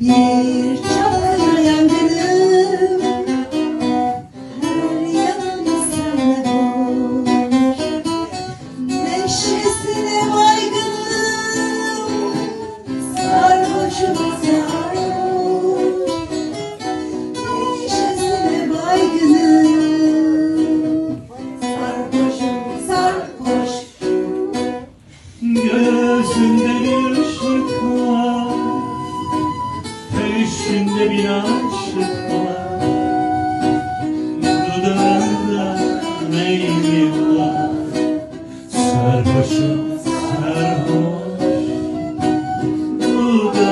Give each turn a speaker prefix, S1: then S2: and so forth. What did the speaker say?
S1: Bir çakır Her yanım senle doluyor Neşesine baygınım. Sarhoşum sarhoş. Neşesine baygınım. Sarhoşum sarhoş.
S2: Gözünde bir ışık üstünde bir aşık var. Dudağında meylim var. Sarhoşum sarhoş. Dudağında